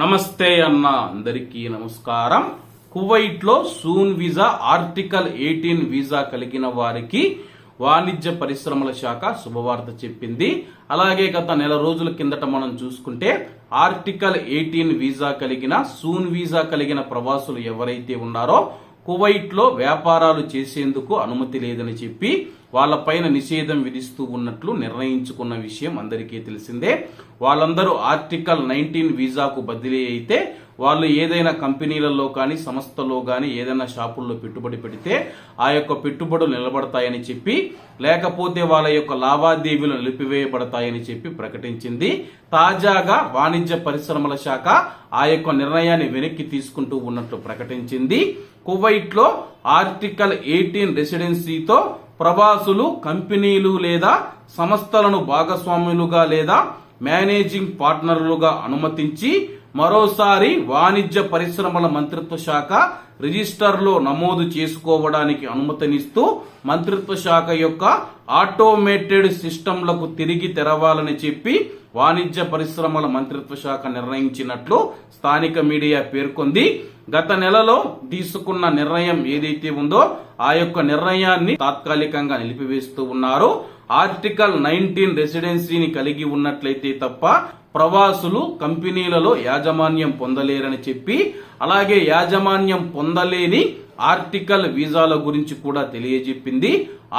నమస్తే అన్న అందరికీ నమస్కారం. కువైట్లో soon visa article eighteen visa కలిగిన వారికి వాణిజ్య పరిశ్రమల శాఖ శుభవార్త చెప్పింది. అలాగే గత నెల రోజుల కిందట మనం చూసుకుంటే ఆర్టికల్ ఎయిటీన్ వీసా కలిగిన సూన్ వీసా కలిగిన ప్రవాసులు ఎవరైతే ఉన్నారో కువైట్లో వ్యాపారాలు చేసేందుకు అనుమతి లేదని చెప్పి వాళ్ళపైన నిషేధం విధిస్తూ ఉన్నట్లు నిర్ణయించుకున్న విషయం అందరికీ తెలిసిందే. వాళ్ళందరూ ఆర్టికల్ నైన్టీన్ వీసాకు బదిలీ అయితే వాళ్ళు ఏదైనా కంపెనీలలో కానీ సంస్థలో కానీ ఏదైనా షాపుల్లో పెట్టుబడి పెడితే ఆ యొక్క పెట్టుబడులు నిలబడతాయని చెప్పి లేకపోతే వాళ్ళ యొక్క లావాదేవీలు నిలిపివేయబడతాయని చెప్పి ప్రకటించింది. తాజాగా వాణిజ్య పరిశ్రమల శాఖ ఆ యొక్క నిర్ణయాన్ని వెనక్కి తీసుకుంటూ ఉన్నట్లు ప్రకటించింది. కువైట్లో ఆర్టికల్ ఎయిటీన్ రెసిడెన్సీతో ప్రవాసులు కంపెనీలు లేదా సంస్థలను భాగస్వాములుగా లేదా మేనేజింగ్ పార్ట్నర్లుగా అనుమతించి మరోసారి వాణిజ్య పరిశ్రమల మంత్రిత్వ శాఖ రిజిస్టర్లో నమోదు చేసుకోవడానికి అనుమతినిస్తూ మంత్రిత్వ శాఖ యొక్క ఆటోమేటెడ్ సిస్టంలకు తిరిగి తెరవాలని చెప్పి వాణిజ్య పరిశ్రమల మంత్రిత్వ శాఖ నిర్ణయించినట్లు స్థానిక మీడియా పేర్కొంది. గత నెలలో తీసుకున్న నిర్ణయం ఏదైతే ఉందో ఆ యొక్క నిర్ణయాన్ని తాత్కాలికంగా నిలిపివేస్తూ ఉన్నారు. ఆర్టికల్ నైన్టీన్ రెసిడెన్సీని కలిగి ఉన్నట్లయితే తప్ప ప్రవాసులు కంపెనీలలో యాజమాన్యం పొందలేరని చెప్పి అలాగే యాజమాన్యం పొందలేని ఆర్టికల్ వీసాల గురించి కూడా తెలియజెప్పింది.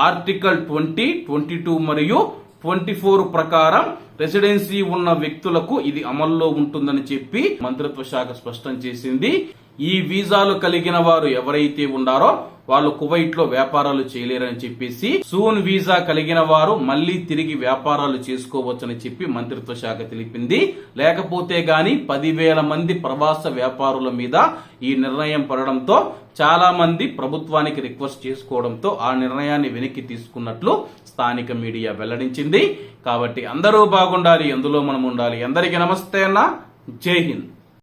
ఆర్టికల్ ట్వంటీ ట్వంటీ టూ మరియు ట్వంటీ ఫోర్ ప్రకారం రెసిడెన్సీ ఉన్న వ్యక్తులకు ఇది అమల్లో ఉంటుందని చెప్పి మంత్రిత్వ శాఖ స్పష్టం చేసింది. ఈ వీసాలు కలిగిన వారు ఎవరైతే ఉన్నారో వాళ్ళు కువైట్లో వ్యాపారాలు చేయలేరని చెప్పేసి సూన్ వీసా కలిగిన వారు మళ్ళీ తిరిగి వ్యాపారాలు చేసుకోవచ్చని చెప్పి మంత్రిత్వ శాఖ తెలిపింది. లేకపోతే గాని పదివేల మంది ప్రవాస వ్యాపారుల మీద ఈ నిర్ణయం పడడంతో చాలా మంది ప్రభుత్వానికి రిక్వెస్ట్ చేసుకోవడంతో ఆ నిర్ణయాన్ని వెనక్కి తీసుకున్నట్లు స్థానిక మీడియా వెల్లడించింది. కాబట్టి అందరూ బాగుండాలి ఎందులో మనం ఉండాలి. అందరికీ నమస్తే అన్న. జై హింద్.